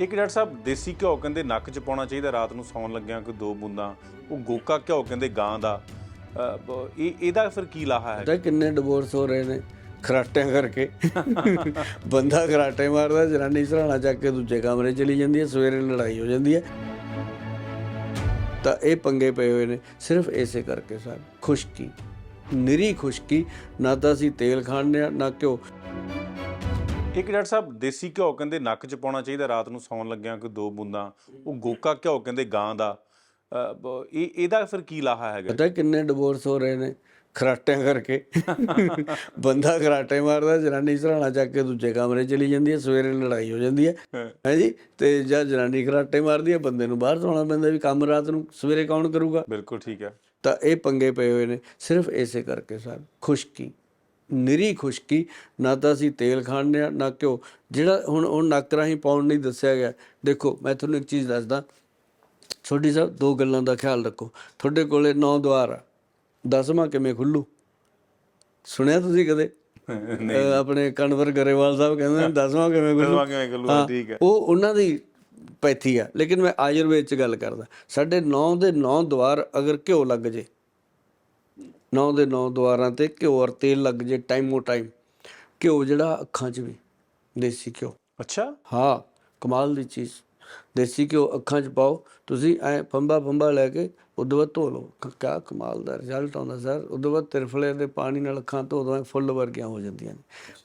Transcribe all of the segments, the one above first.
ਇੱਕ ਡਾਕਟਰ ਸਾਹਿਬ ਦੇਸੀ ਘਿਓ ਕਹਿੰਦੇ ਨੱਕ 'ਚ ਪਾਉਣਾ ਚਾਹੀਦਾ ਰਾਤ ਨੂੰ ਸੌਣ ਲੱਗਿਆਂ ਕੋਈ ਦੋ ਬੂੰਦਾਂ। ਉਹ ਗੋਕਾ ਘਿਓ ਕਹਿੰਦੇ ਗਾਂ ਦਾ। ਅਹ, ਇਹ ਇਹਦਾ ਫਿਰ ਕੀ ਲਾਹਾ ਹੈ? ਪਤਾ ਕਿੰਨੇ ਡਿਵੋਰਸ ਹੋ ਰਹੇ ਨੇ? ਖਰਾਟਿਆਂ ਕਰਕੇ। ਬੰਦਾ ਖਰਾਟੇ ਮਾਰਦਾ ਜਨਾਨੀ ਸਰਾਣਾ ਚੱਕ ਕੇ ਦੂਜੇ ਕਮਰੇ ਚਲੀ ਜਾਂਦੀ ਹੈ ਸਵੇਰੇ ਲੜਾਈ ਹੋ ਜਾਂਦੀ ਹੈ। ਤਾਂ ਇਹ ਪੰਗੇ ਪਏ ਹੋਏ ਨੇ। ਸਿਰਫ ਇਸੇ ਕਰਕੇ ਸਰ ਖੁਸ਼ਕੀ। ਨਿਰੀ ਖੁਸ਼ਕੀ ਨਾ ਤਾਂ ਅਸੀਂ ਤੇਲ ਖਾਂਦੇ ਹਾਂ ਨਾ ਘਿਓ। ਇੱਕ ਡਾਕਟਰ ਸਾਹਿਬ ਦੇਸੀ ਘਿਓ ਕਹਿੰਦੇ ਨੱਕ 'ਚ ਪਾਉਣਾ ਚਾਹੀਦਾ ਰਾਤ ਨੂੰ ਸੌਣ ਲੱਗਿਆਂ ਕੋਈ ਦੋ ਬੂੰਦਾਂ। ਉਹ ਗੋਕਾ ਘਿਓ ਕਹਿੰਦੇ ਗਾਂ ਦਾ। ਬ- ਇਹ ਇਹਦਾ ਫਿਰ ਕੀ ਲਾਹਾ ਹੈਗਾ? ਪਤਾ ਕਿੰਨੇ ਡਿਵੋਰਸ ਹੋ ਰਹੇ ਨੇ? ਖਰਾਟਿਆਂ ਕਰਕੇ। ਬੰਦਾ ਖਰਾਟੇ ਮਾਰਦਾ ਜਨਾਨੀ ਸਰਾਣਾ ਚੱਕ ਕੇ ਦੂਜੇ ਕਮਰੇ ਚਲੀ ਜਾਂਦੀ ਹੈ ਸਵੇਰੇ ਲੜਾਈ ਹੋ ਜਾਂਦੀ ਹੈ। ਹੈ। ਜੀ? ਤੇ ਜਦ ਜਨਾਨੀ ਖਰਾਟੇ ਮਾਰਦੀ ਹੈ ਬੰਦੇ ਨੂੰ ਬਾਹਰ ਸੌਣਾ ਪੈਂਦਾ ਵੀ ਕੰਮ ਰਾਤ ਨੂੰ ਸਵੇਰੇ ਕੌਣ ਕਰੂਗਾ? ਬਿਲਕੁਲ ਠੀਕ ਹੈ। ਤਾਂ ਇਹ ਪੰਗੇ ਪਏ ਹੋਏ ਨੇ। ਸਿਰਫ ਇਸੇ ਕਰਕੇ ਸਰ ਖੁਸ਼ਕੀ। ਨਿਰੀ ਖੁਸ਼ਕੀ ਨਾ ਤਾਂ ਅਸੀਂ ਤੇਲ ਖਾਂਦੇ ਆ ਨਾ ਘਿਓ। ਜਿਹੜਾ ਹੁਣ ਉਹ ਨੱਕ ਰਾਹੀਂ ਪਾਉਣ ਨਹੀਂ ਦੱਸਿਆ ਗਿਆ ਦੇਖੋ ਮੈਂ ਤੁਹਾਨੂੰ ਇੱਕ ਚੀਜ਼ ਦੱਸਦਾ। ਛੋਟੀ ਸਾਹਿਬ ਦੋ ਗੱਲਾਂ ਦਾ ਖਿਆਲ ਰੱਖੋ। ਤੁਹਾਡੇ ਕੋਲੇ ਨੌ ਦੁਆਰ ਆ। ਦਸਵਾਂ ਕਿਵੇਂ ਖੁੱਲੂ? ਸੁਣਿਆ ਤੁਸੀਂ ਕਦੇ? ਆਪਣੇ ਕਨਵਰ ਗਰੇਵਾਲ ਸਾਹਿਬ ਕਹਿੰਦੇ ਨੇ ਦਸਵਾਂ ਕਿਵੇਂ ਖੁੱਲੂ? ਦਸਵਾਂ ਕਿਵੇਂ ਖੁੱਲੂ? ਠੀਕ ਹੈ। ਉਹ ਉਹਨਾਂ ਦੀ ਪੈਥੀ ਆ। ਲੇਕਿਨ ਮੈਂ ਆਯੁਰਵੇਦ ਚ ਗੱਲ ਕਰਦਾ। ਸਾਡੇ ਨੌ ਦੇ ਨੌ ਦੁਆਰ ਅਗਰ ਘਿਓ ਲੱਗ ਜੇ ਨੌ ਦੇ ਨੌ ਦੁਆਰਾਂ ਤੇ ਘਿਓ ਔਰ ਤੇਲ ਲੱਗ ਜੇ ਟਾਈਮੋ ਟਾਈਮ ਘਿਓ ਜਿਹੜਾ ਅੱਖਾਂ 'ਚ ਵੀ ਦੇਸੀ ਘਿਓ। ਅੱਛਾ। ਹਾਂ ਕਮਾਲ ਦੀ ਚੀਜ਼। ਦੇਸੀ ਘਿਓ ਅੱਖਾਂ 'ਚ ਪਾਓ ਤੁਸੀਂ ਐ ਫੰਬਾ ਫੰਬਾ ਲੈ ਕੇ ਉਦੋਂ ਬਾਅਦ ਧੋ ਲਓ। ਕ- ਕਿਆ ਕਮਾਲ ਦਾ ਰਿਜ਼ਲਟ ਆਉਂਦਾ ਸਰ ਉਦੋਂ ਬਾਅਦ ਤਿਰਫਲੇ ਦੇ ਪਾਣੀ ਨਾਲ ਅੱਖਾਂ ਧੋ ਦੋ ਫੁੱਲ ਵਰਗੀਆਂ ਹੋ ਜਾਂਦੀਆਂ ਨੇ।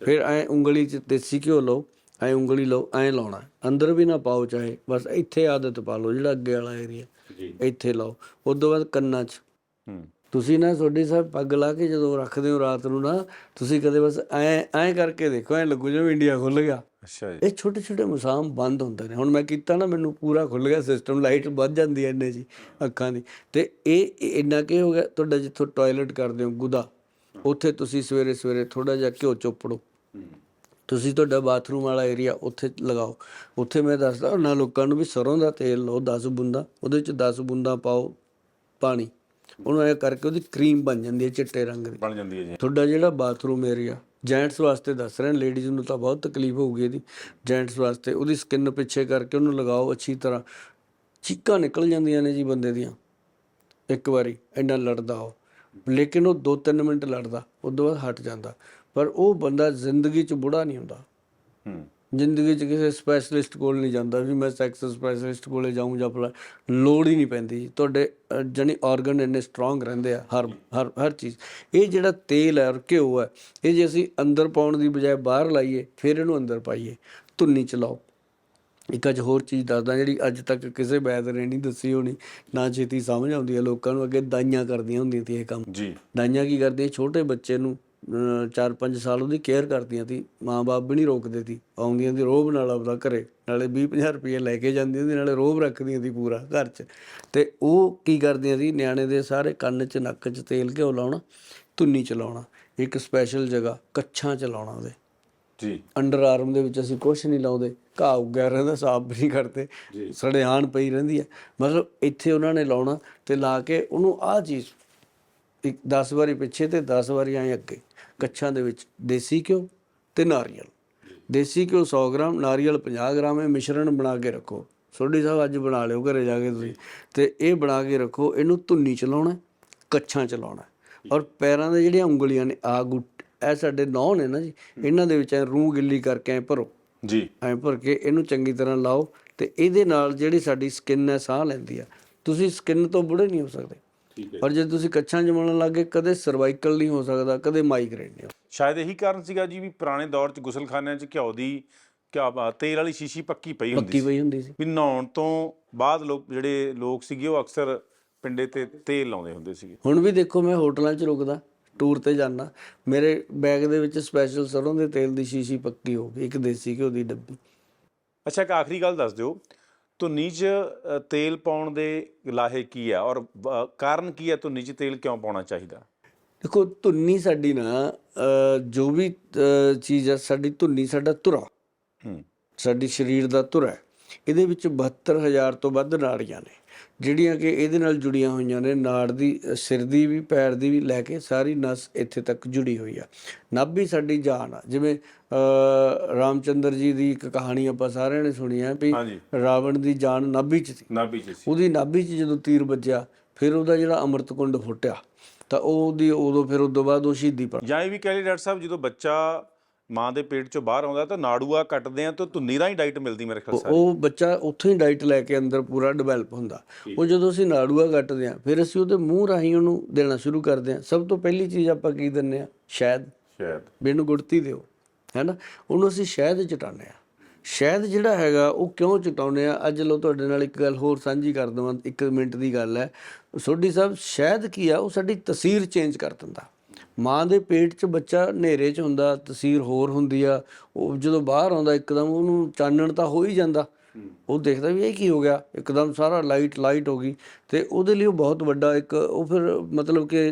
ਫਿਰ ਐ ਉਂਗਲੀ 'ਚ ਦੇਸੀ ਘਿਓ ਲਓ ਐ ਉਂਗਲੀ ਲਓ ਐ ਲਾਉਣਾ। ਅੰਦਰ ਵੀ ਨਾ ਪਾਓ ਚਾਹੇ ਬਸ ਇੱਥੇ ਆਦਤ ਪਾ ਲਓ ਜਿਹੜਾ ਅੱਗੇ ਵਾਲਾ ਏਰੀਆ ਜੀ। ਇੱਥੇ ਲਾਓ। ਉਦੋਂ ਬਾਅਦ ਕੰਨਾਂ 'ਚ ਹੂੰ। ਤੁਸੀਂ ਨਾ ਤੁਹਾਡੀ ਸਾਹਿਬ ਪੱਗ ਲਾ ਕੇ ਜਦੋਂ ਰੱਖਦੇ ਹੋ ਰਾਤ ਨੂੰ ਨਾ ਤੁਸੀਂ ਕਦੇ ਬਸ ਐ ਐ ਕਰਕੇ ਦੇਖੋ ਐ ਲੱਗੂ ਜਿਵੇਂ ਇੰਡੀਆ ਖੁੱਲ ਗਿਆ। ਅੱਛਾ ਜੀ। ਇਹ ਛੋਟੇ ਛੋਟੇ ਮੁਸਾਮ ਬੰਦ ਹੁੰਦੇ ਨੇ। ਹੁਣ ਮੈਂ ਕੀਤਾ ਨਾ ਮੈਨੂੰ ਪੂਰਾ ਖੁੱਲ ਗਿਆ ਸਿਸਟਮ ਲਾਈਟ ਵੱਧ ਜਾਂਦੀ ਐ ਇੰਨੇ ਜੀ ਅੱਖਾਂ ਦੀ। ਤੇ ਇਹ ਇਹ ਇੰਨਾ ਕੀ ਹੋ ਗਿਆ? ਤੁਹਾਡਾ ਜਿੱਥੋਂ ਟਾਇਲਟ ਕਰਦੇ ਹੋ ਗੁਦਾ ਉੱਥੇ ਤੁਸੀਂ ਸਵੇਰੇ ਸਵੇਰੇ ਥੋੜਾ ਜਿਹਾ ਘਿਓ ਚੋਪੜੋ ਤੁਸੀਂ ਤੁਹਾਡਾ ਬਾਥਰੂਮ ਵਾਲਾ ਏਰੀਆ ਉੱਥੇ ਲਗਾਓ। ਉੱਥੇ ਮੈਂ ਦੱਸਦਾ ਉਹਨਾਂ ਲੋਕਾਂ ਨੂੰ ਵੀ ਸਰੋਂ ਦਾ ਤੇਲ ਲਓ 10 ਬੂੰਦਾਂ ਉਹਦੇ ਵਿੱਚ 10 ਬੂੰਦਾਂ ਪਾਓ ਪਾਣੀ। ਉਹਨੂੰ ਇਹ ਕਰਕੇ ਉਹਦੀ ਕਰੀਮ ਬਣ ਜਾਂਦੀ ਹੈ ਚਿੱਟੇ ਰੰਗ ਦੀ। ਬਣ ਜਾਂਦੀ ਹੈ ਜੀ। ਤੁਹਾਡਾ ਜਿਹੜਾ ਬਾਥਰੂਮ ਏਰੀਆ ਜੈਂਟਸ ਵਾਸਤੇ ਦੱਸ ਰਹੇ ਲੇਡੀਜ਼ ਨੂੰ ਤਾਂ ਬਹੁਤ ਤਕਲੀਫ ਹੋਊਗੀ ਇਹਦੀ। ਜੈਂਟਸ ਵਾਸਤੇ ਉਹਦੀ ਸਕਿਨ ਪਿੱਛੇ ਕਰਕੇ ਉਹਨੂੰ ਲਗਾਓ ਅੱਛੀ ਤਰ੍ਹਾਂ। ਚੀਕਾਂ ਨਿਕਲ ਜਾਂਦੀਆਂ ਨੇ ਜੀ ਬੰਦੇ ਦੀਆਂ। ਇੱਕ ਵਾਰੀ ਇੰਨਾ ਲੜਦਾ ਉਹ। ਲੇਕਿਨ ਉਹ 2-3 ਮਿੰਟ ਲੜਦਾ ਉਦੋਂ ਬਾਅਦ ਹਟ ਜਾਂਦਾ। ਪਰ ਉਹ ਬੰਦਾ ਜ਼ਿੰਦਗੀ 'ਚ ਬੁੜਾ ਨਹੀਂ ਹੁੰਦਾ। ਹੂੰ। ਜ਼ਿੰਦਗੀ 'ਚ ਕਿਸੇ ਸਪੈਸ਼ਲਿਸਟ ਕੋਲ ਨਹੀਂ ਜਾਂਦਾ ਵੀ ਮੈਂ ਸੈਕਸ ਸਪੈਸ਼ਲਿਸਟ ਕੋਲੇ ਜਾਊਂ ਜਾਂ ਫਲਾ ਲੋੜ ਹੀ ਨਹੀਂ ਪੈਂਦੀ। ਜੀ ਤੁਹਾਡੇ ਜਾਣੀ ਆਰਗਨ ਇੰਨੇ ਸਟਰੋਂਗ ਰਹਿੰਦੇ ਆ ਹਰ ਹਰ ਹਰ ਚੀਜ਼। ਇਹ ਜਿਹੜਾ ਤੇਲ ਹੈ ਔਰ ਘਿਓ ਹੈ ਇਹ ਜੇ ਅਸੀਂ ਅੰਦਰ ਪਾਉਣ ਦੀ ਬਜਾਏ ਬਾਹਰ ਲਾਈਏ ਫਿਰ ਇਹਨੂੰ ਅੰਦਰ ਪਾਈਏ ਧੁੰਨੀ ਚਲਾਓ। ਇੱਕ ਅੱਜ ਹੋਰ ਚੀਜ਼ ਦੱਸਦਾ ਜਿਹੜੀ ਅੱਜ ਤੱਕ ਕਿਸੇ ਵੈਦ ਨੇ ਨਹੀਂ ਦੱਸੀ ਹੋਣੀ ਨਾ ਛੇਤੀ ਸਮਝ ਆਉਂਦੀ ਹੈ ਲੋਕਾਂ ਨੂੰ ਅੱਗੇ ਦਾਈਆਂ ਕਰਦੀਆਂ ਹੁੰਦੀਆਂ ਸੀ ਇਹ ਕੰਮ। ਜੀ। ਦਾਈਆਂ ਕੀ ਕਰਦੀਆਂ ਛੋਟੇ ਬੱਚੇ ਨੂੰ 4-5 ਸਾਲ ਉਹਦੀ ਕੇਅਰ ਕਰਦੀਆਂ ਸੀ ਮਾਂ-ਬਾਪ ਵੀ ਨਹੀਂ ਰੋਕਦੇ ਸੀ ਆਉਂਦੀਆਂ ਦੀ ਰੋਬ ਨਾਲ ਆਪਦਾ ਘਰੇ ਨਾਲੇ 20-50 ਰੁਪਏ ਲੈ ਕੇ ਜਾਂਦੀਆਂ ਸੀ ਨਾਲੇ ਰੋਬ ਰੱਖਦੀਆਂ ਸੀ ਪੂਰਾ ਘਰ 'ਚ। ਤੇ ਉਹ ਕੀ ਕਰਦੀਆਂ ਸੀ ਨਿਆਣੇ ਦੇ ਸਾਰੇ ਕੰਨ 'ਚ ਨੱਕ 'ਚ ਤੇਲ ਘਿਓ ਲਾਉਣਾ ਧੁੰਨੀ ਚਲਾਉਣਾ ਇੱਕ ਸਪੈਸ਼ਲ ਜਗ੍ਹਾ ਕੱਛਾਂ ਚ ਲਾਉਣਾ ਉਹਦੇ। ਜੀ। ਅੰਡਰ ਆਰਮ ਦੇ ਵਿੱਚ ਅਸੀਂ ਕੁਝ ਨਹੀਂ ਲਾਉਂਦੇ ਘਾਹ ਉੱਗਿਆ ਰਹਿੰਦਾ ਸਾਫ਼ ਵੀ ਨਹੀਂ ਕਰਦੇ ਸੜਿਆਣ ਪਈ ਰਹਿੰਦੀ ਹੈ। ਮਤਲਬ ਇੱਥੇ ਉਹਨਾਂ ਨੇ ਲਾਉਣਾ ਤੇ ਲਾ ਕੇ ਉਹਨੂੰ ਆਹ ਚੀਜ਼ ਇੱਕ 10 ਵਾਰੀ ਪਿੱਛੇ ਤੇ 10 ਵਾਰੀ ਐਂ ਅੱਗੇ। ਕੱਛਾਂ ਦੇ ਵਿੱਚ ਦੇਸੀ ਘਿਓ ਤੇ ਨਾਰੀਅਲ। ਦੇਸੀ ਘਿਓ 100 ਗ੍ਰਾਮ ਨਾਰੀਅਲ 50 ਗ੍ਰਾਮ ਇਹ ਮਿਸ਼ਰਣ ਬਣਾ ਕੇ ਰੱਖੋ। ਸੋਢੀ ਸਾਹਿਬ ਅੱਜ ਬਣਾ ਲਿਓ ਘਰੇ ਜਾ ਕੇ ਤੁਸੀਂ। ਤੇ ਇਹ ਬਣਾ ਕੇ ਰੱਖੋ ਇਹਨੂੰ ਧੁੰਨੀ ਚ ਲਾਉਣਾ ਕੱਛਾਂ ਚ ਲਾਉਣਾ ਔਰ ਪੈਰਾਂ ਦੇ ਜਿਹੜੀਆਂ ਉਂਗਲੀਆਂ ਨੇ ਆ ਗੁੱਟ ਇਹ ਸਾਡੇ ਨੌਂ ਨੇ ਨਾ ਜੀ ਇਹਨਾਂ ਦੇ ਵਿੱਚ ਐ ਰੂਹ ਗਿੱਲੀ ਕਰਕੇ ਐ ਭਰੋ। ਜੀ। ਐਂ ਭਰ ਕੇ ਇਹਨੂੰ ਚੰਗੀ ਤਰ੍ਹਾਂ ਲਾਓ ਤੇ ਇਹਦੇ ਨਾਲ ਜਿਹੜੀ ਸਾਡੀ ਸਕਿਨ ਹੈ ਸਾਹ ਲੈਂਦੀ ਆ। ਤੁਸੀਂ ਸਕਿਨ ਤੋਂ ਬੁੜੇ ਨਹੀਂ ਹੋ ਸਕਦੇ। ਠੀਕ ਪਰ ਜੇ ਤੁਸੀਂ ਕੱਛਾਂ ਜਮਣ ਲੱਗੇ ਕਦੇ ਸਰਵਾਈਕਲ ਨਹੀਂ ਹੋ ਸਕਦਾ ਕਦੇ ਮਾਈਗ੍ਰੇਨ ਨਹੀਂ ਹੋ ਸ਼ਾਇਦ ਇਹੀ ਕਾਰਨ ਸੀਗਾ ਜੀ ਵੀ ਪੁਰਾਣੇ ਦੌਰ 'ਚ ਗੁਸਲਖਾਨਿਆਂ 'ਚ ਘਿਓ ਦੀ ਕਿਆ ਬਾ- ਤੇਲ ਵਾਲੀ ਸ਼ੀਸ਼ੀ ਪੱਕੀ ਪਈ ਹੁੰਦੀ ਪੱਕੀ ਸੀ। ਪਈ ਹੁੰਦੀ ਸੀ। ਵੀ ਨਹਾਉਣ ਤੋਂ ਬਾਅਦ ਲੋਕ ਜਿਹੜੇ ਲੋਕ ਸੀਗੇ ਉਹ ਅਕਸਰ ਪਿੰਡੇ ਤੇ ਤੇਲ ਲਾਉਂਦੇ ਹੁੰਦੇ ਸੀਗੇ। ਹੁਣ ਵੀ ਦੇਖੋ ਮੈਂ ਹੋਟਲਾਂ 'ਚ ਰੁਕਦਾ ਟੂਰ ਤੇ ਜਾਣਾ ਮੇਰੇ ਬੈਗ ਦੇ ਵਿੱਚ ਸਪੈਸ਼ਲ ਸਰੋਂ ਦੇ ਤੇਲ ਦੀ ਸ਼ੀਸ਼ੀ ਪੱਕੀ ਹੋਊਗੀ ਇੱਕ ਦੇਸੀ ਘਿਓ ਦੀ ਡੱਬੀ। ਅੱਛਾ ਇੱਕ ਆਖਰੀ ਗੱਲ ਦੱਸ ਦਿਓ। 'ਚ ਅ, ਤੇਲ ਪਾਉਣ ਦੇ ਲਾਹੇ ਕੀ ਆ? ਔਰ ਕਾਰਨ ਕੀ ਹੈ ਧੁੰਨੀ 'ਚ ਤੇਲ ਕਿਉਂ ਪਾਉਣਾ ਚਾਹੀਦਾ? ਦੇਖੋ ਧੁੰਨੀ ਸਾਡੀ ਨਾ ਜੋ ਵੀ ਚੀਜ਼ ਹੈ ਸਾਡੀ ਧੁੰਨੀ ਸਾਡਾ ਧੁਰਾ। ਹੂੰ। ਸਾਡੀ ਸਰੀਰ ਦਾ ਧੁਰਾ ਹੈ। ਇਹਦੇ ਵਿੱਚ 72000 ਤੋਂ ਵੱਧ ਨਾੜੀਆਂ ਨੇ ਜਿਹੜੀਆਂ ਕਿ ਇਹਦੇ ਨਾਲ ਜੁੜੀਆਂ ਹੋਈਆਂ ਨੇ ਨਾੜ ਦੀ ਸਿਰ ਦੀ ਵੀ ਪੈਰ ਦੀ ਵੀ ਲੈ ਕੇ ਸਾਰੀ ਨਸ ਇੱਥੇ ਤੱਕ ਜੁੜੀ ਹੋਈ ਆ। ਨਾਭੀ ਸਾਡੀ ਜਾਨ ਆ। ਜਿਵੇਂ ਰਾਮਚੰਦਰ ਜੀ ਦੀ ਇੱਕ ਕਹਾਣੀ ਆਪਾਂ ਸਾਰਿਆਂ ਨੇ ਸੁਣੀ ਹੈ ਵੀ ਰਾਵਣ ਦੀ ਜਾਨ ਨਾਭੀ 'ਚ ਸੀ। ਨਾਭੀ ਚ ਸੀ। ਉਹਦੀ ਨਾਭੀ 'ਚ ਜਦੋਂ ਤੀਰ ਵੱਜਿਆ ਫਿਰ ਉਹਦਾ ਜਿਹੜਾ ਅੰਮ੍ਰਿਤ ਕੁੰਡ ਫੁੱਟਿਆ ਤਾਂ ਉਹਦੀ ਉਦੋਂ ਫਿਰ ਉਦੋਂ ਬਾਅਦ ਉਹ ਸ਼ਹੀਦੀ ਪਾ ਜਾਂ ਇਹ ਵੀ ਕਹਿ ਲਈ ਡਾਕਟਰ ਸਾਹਿਬ ਜਦੋਂ ਬੱਚਾ ਮਾਂ ਦੇ ਪੇਟ ਚੋਂ ਬਾਹਰ ਆਉਂਦਾ ਤਾਂ ਨਾੜੂਆ ਕੱਟਦੇ ਆ ਤਾਂ ਧੁੰਨੀ ਦਾ ਹੀ ਡਾਈਟ ਮਿਲਦੀ ਮੇਰੇ ਖਿਆਲ ਸਾਰੀ। ਉਹ ਬੱਚਾ ਉੱਥੋਂ ਹੀ ਡਾਈਟ ਲੈ ਕੇ ਅੰਦਰ ਪੂਰਾ ਡਿਵੈਲਪ ਹੁੰਦਾ। ਉਹ ਜਦੋਂ ਅਸੀਂ ਨਾੜੂਆ ਕੱਟਦੇ ਹਾਂ ਫਿਰ ਅਸੀਂ ਉਹਦੇ ਮੂੰਹ ਰਾਹੀਂ ਉਹਨੂੰ ਦੇਣਾ ਸ਼ੁਰੂ ਕਰਦੇ ਹਾਂ ਸਭ ਤੋਂ ਪਹਿਲੀ ਚੀਜ਼ ਆਪਾਂ ਕੀ ਹਾਂ ਸ਼ਹਿਦ। ਸ਼ਾਇਦ ਵੀ ਇਹਨੂੰ ਗੁੜਤੀ ਦਿਓ ਹੈਨਾ? ਉਹਨੂੰ ਅਸੀਂ ਸ਼ਹਿਦ ਚਟਾਉਂਦੇ ਆ। ਸ਼ਹਿਦ ਜਿਹੜਾ ਹੈਗਾ ਉਹ ਕਿਉਂ ਚਟਾਉਂਦੇ ਆ? ਅੱਜ ਲੋ ਤੁਹਾਡੇ ਨਾਲ ਇੱਕ ਗੱਲ ਹੋਰ ਸਾਂਝੀ ਕਰ ਦਵਾਂ ਇੱਕ ਮਿੰਟ ਦੀ ਗੱਲ ਹੈ। ਸੋਢੀ ਸਾਹਿਬ ਸ਼ਹਿਦ ਕੀ ਆ? ਉਹ ਸਾਡੀ ਤਸਵੀਰ ਚੇਂਜ ਕਰ ਦਿੰਦਾ। ਮਾਂ ਦੇ ਪੇਟ 'ਚ ਬੱਚਾ ਹਨੇਰੇ 'ਚ ਹੁੰਦਾ ਤਸਵੀਰ ਹੋਰ ਹੁੰਦੀ ਆ, ਉਹ ਜਦੋਂ ਬਾਹਰ ਆਉਂਦਾ ਇੱਕਦਮ ਉਹਨੂੰ ਚਾਨਣ ਤਾਂ ਹੋ ਹੀ ਜਾਂਦਾ। ਉਹ ਦੇਖਦਾ ਵੀ ਇਹ ਕੀ ਹੋ ਗਿਆ? ਇੱਕਦਮ ਸਾਰਾ ਲਾਈਟ ਲਾਈਟ ਹੋ ਗਈ ਤੇ ਉਹਦੇ ਲਈ ਉਹ ਬਹੁਤ ਵੱਡਾ ਇੱਕ ਉਹ ਫਿਰ ਮਤਲਬ ਕਿ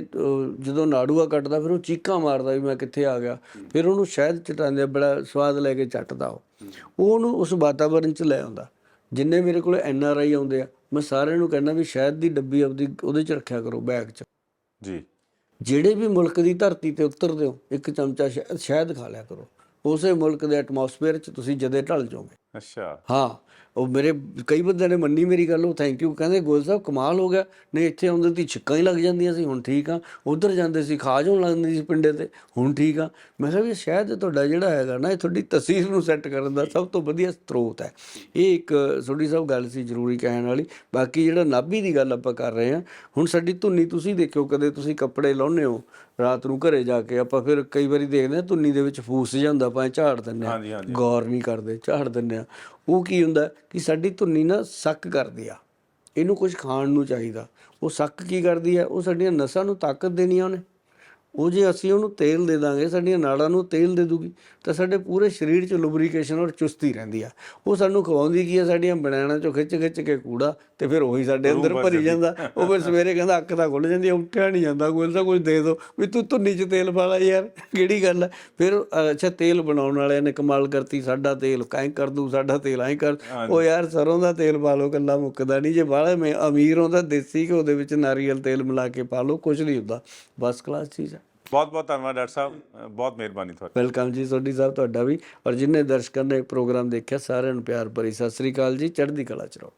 ਜਦੋਂ ਨਾੜੂਆ ਕੱਟਦਾ ਫਿਰ ਉਹ ਚੀਕਾਂ ਮਾਰਦਾ ਵੀ ਮੈਂ ਕਿੱਥੇ ਆ ਗਿਆ। ਫਿਰ ਉਹਨੂੰ ਸ਼ਹਿਦ ਚਟਾਉਂਦੇ ਬੜਾ ਸਵਾਦ ਲੈ ਕੇ ਚੱਟਦਾ ਉਹ। ਉਹਨੂੰ ਉਸ ਵਾਤਾਵਰਣ 'ਚ ਲੈ ਆਉਂਦਾ। ਜਿੰਨੇ ਮੇਰੇ ਕੋਲ ਐਨ ਆਰ ਆਈ ਆਉਂਦੇ ਆ, ਮੈਂ ਸਾਰਿਆਂ ਨੂੰ ਕਹਿੰਦਾ ਵੀ ਸ਼ਹਿਦ ਦੀ ਡੱਬੀ ਆਪਦੀ ਉਹਦੇ 'ਚ ਰੱਖਿਆ ਕਰੋ ਬੈਗ 'ਚ। ਜੀ। ਜਿਹੜੇ ਵੀ ਮੁਲਕ ਦੀ ਧਰਤੀ ਤੇ ਉਤਰਦੇ ਹੋ, ਇੱਕ ਚਮਚਾ ਸ਼ਹਿਦ- ਸ਼ਹਿਦ ਖਾ ਲਿਆ ਕਰੋ। ਉਸੇ ਮੁਲਕ ਦੇ ਐਟਮੋਸਫੇਅਰ 'ਚ ਤੁਸੀਂ ਜਦੇ ਢਲ ਜਾਓਗੇ। ਅੱਛਾ। ਹਾਂ ਉਹ ਮੇਰੇ ਕਈ ਬੰਦਿਆਂ ਨੇ ਮੰਨੀ ਮੇਰੀ ਗੱਲ ਉਹ ਥੈਂਕ ਯੂ ਕਹਿੰਦੇ ਗੋਲ ਸਾਹਿਬ ਕਮਾਲ ਹੋ ਗਿਆ। ਨਹੀਂ ਇੱਥੇ ਆਉਂਦੇ ਤੀ ਛਿੱਕਾਂ ਹੀ ਲੱਗ ਜਾਂਦੀਆਂ ਸੀ ਹੁਣ ਠੀਕ ਆ। ਉਧਰ ਜਾਂਦੇ ਸੀ ਖਾਜ ਹੋਣ ਲੱਗ ਜਾਂਦੀ ਸੀ ਪਿੰਡੇ ਤੇ ਹੁਣ ਠੀਕ ਆ। ਮੈਂ ਕਿਹਾ ਵੀ ਸ਼ਾਇਦ ਤੁਹਾਡਾ ਜਿਹੜਾ ਹੈਗਾ ਨਾ ਇਹ ਤੁਹਾਡੀ ਤਸਵੀਰ ਨੂੰ ਸੈੱਟ ਕਰਨ ਦਾ ਸਭ ਤੋਂ ਵਧੀਆ ਸਰੋਤ ਹੈ। ਇਹ ਇੱਕ ਤੁਹਾਡੀ ਸਭ ਗੱਲ ਸੀ ਜ਼ਰੂਰੀ ਕਹਿਣ ਵਾਲੀ। ਬਾਕੀ ਜਿਹੜਾ ਨਾਭੀ ਦੀ ਗੱਲ ਆਪਾਂ ਕਰ ਰਹੇ ਹਾਂ ਹੁਣ ਸਾਡੀ ਧੁੰਨੀ ਤੁਸੀਂ ਦੇਖਿਓ ਕਦੇ ਤੁਸੀਂ ਕੱਪੜੇ ਲਾਉਂਦੇ ਹੋ ਰਾਤ ਨੂੰ ਘਰੇ ਜਾ ਕੇ ਆਪਾਂ ਫਿਰ ਕਈ ਵਾਰੀ ਦੇਖਦੇ ਹਾਂ ਧੁੰਨੀ ਦੇ ਵਿੱਚ ਫੂਸ ਜਾਂਦਾ ਆਪਾਂ ਝਾੜ ਦਿੰਦੇ ਹਾਂ। ਗੌਰ ਨਹੀਂ ਕਰਦੇ ਝਾੜ ਦਿੰਦੇ ਆ। ਉਹ ਕੀ ਹੁੰਦਾ ਕਿ ਸਾਡੀ ਧੁੰਨੀ ਨਾ ਸੱਕ ਕਰਦੀ ਆ। ਇਹਨੂੰ ਕੁਝ ਖਾਣ ਨੂੰ ਚਾਹੀਦਾ। ਉਹ ਸੱਕ ਕੀ ਕਰਦੀ ਹੈ ਉਹ ਸਾਡੀਆਂ ਨਸਾਂ ਨੂੰ ਤਾਕਤ ਦੇਣੀ ਆ ਉਹਨੇ। ਉਹ ਜੇ ਅਸੀਂ ਉਹਨੂੰ ਤੇਲ ਦੇ ਦਾਂਗੇ ਸਾਡੀਆਂ ਨਾੜਾਂ ਨੂੰ ਤੇਲ ਦੇ ਦੂਗੀ ਤਾਂ ਸਾਡੇ ਪੂਰੇ ਸਰੀਰ 'ਚ ਲੁਬਰੀਕੇਸ਼ਨ ਔਰ ਚੁਸਤੀ ਰਹਿੰਦੀ ਆ। ਉਹ ਸਾਨੂੰ ਖਵਾਉਂਦੀ ਕੀ ਆ ਸਾਡੀਆਂ ਬਣਾਣਾ 'ਚੋਂ ਖਿੱਚ ਖਿੱਚ ਕੇ ਕੂੜਾ ਤੇ ਫਿਰ ਉਹੀ ਸਾਡੇ ਅੰਦਰ ਭਰੀ ਜਾਂਦਾ। ਉਹ ਫਿਰ ਸਵੇਰੇ ਕਹਿੰਦਾ ਅੱਖ ਤਾਂ ਖੁੱਲ ਜਾਂਦੀ ਆ, ਉੱਠਿਆ ਨਹੀਂ ਜਾਂਦਾ ਕੋਈ ਤਾਂ ਕੁਝ ਦੇ ਦੋ। ਵੀ ਤੂੰ ਧੁੰਨੀ 'ਚ ਤੇਲ ਪਾ ਲਾ ਯਾਰ ਕਿਹੜੀ ਗੱਲ ਹੈ ਫਿਰ ਅੱਛਾ ਤੇਲ ਬਣਾਉਣ ਵਾਲਿਆਂ ਨੇ ਕਮਾਲ ਕਰਤੀ ਸਾਡਾ ਤੇਲ ਕਾਇ ਕਰ ਦੂ ਸਾਡਾ ਤੇਲ ਐਂ ਕਰ। ਉਹ ਯਾਰ ਸਰੋਂ ਦਾ ਤੇਲ ਪਾ ਲਓ ਕੱਲਾ ਮੁੱਕਦਾ ਨਹੀਂ ਜੇ ਬਾਹਲਾ ਮੈਂ ਅਮੀਰ ਹੁੰਦਾ ਦੇਸੀ ਘਿਓ ਦੇ ਵਿੱਚ ਨਾਰੀਅਲ ਤੇਲ ਮਿਲਾ ਕੇ ਪਾ ਲਓ ਕੁਝ ਨਹੀਂ ਹੁੰਦਾ। ਬਸ ਕਲਾਸ ਚੀਜ਼ ਬਹੁਤ ਬਹੁਤ ਧੰਨਵਾਦ ਡਾਕਟਰ ਸਾਹਿਬ ਬਹੁਤ ਮਿਹਰਬਾਨੀ ਤੁਹਾਡੀ। ਵੈਲਕਮ ਜੀ ਸੋਢੀ ਸਾਹਿਬ ਤੁਹਾਡਾ ਵੀ। ਔਰ ਜਿੰਨੇ ਦਰਸ਼ਕਾਂ ਨੇ ਪ੍ਰੋਗਰਾਮ ਦੇਖਿਆ, ਸਾਰਿਆਂ ਨੂੰ ਪਿਆਰ ਭਰੀ ਸਤਿ ਸ੍ਰੀ ਅਕਾਲ ਜੀ, ਚੜ੍ਹਦੀ ਕਲਾ ਚ ਰਹੋ।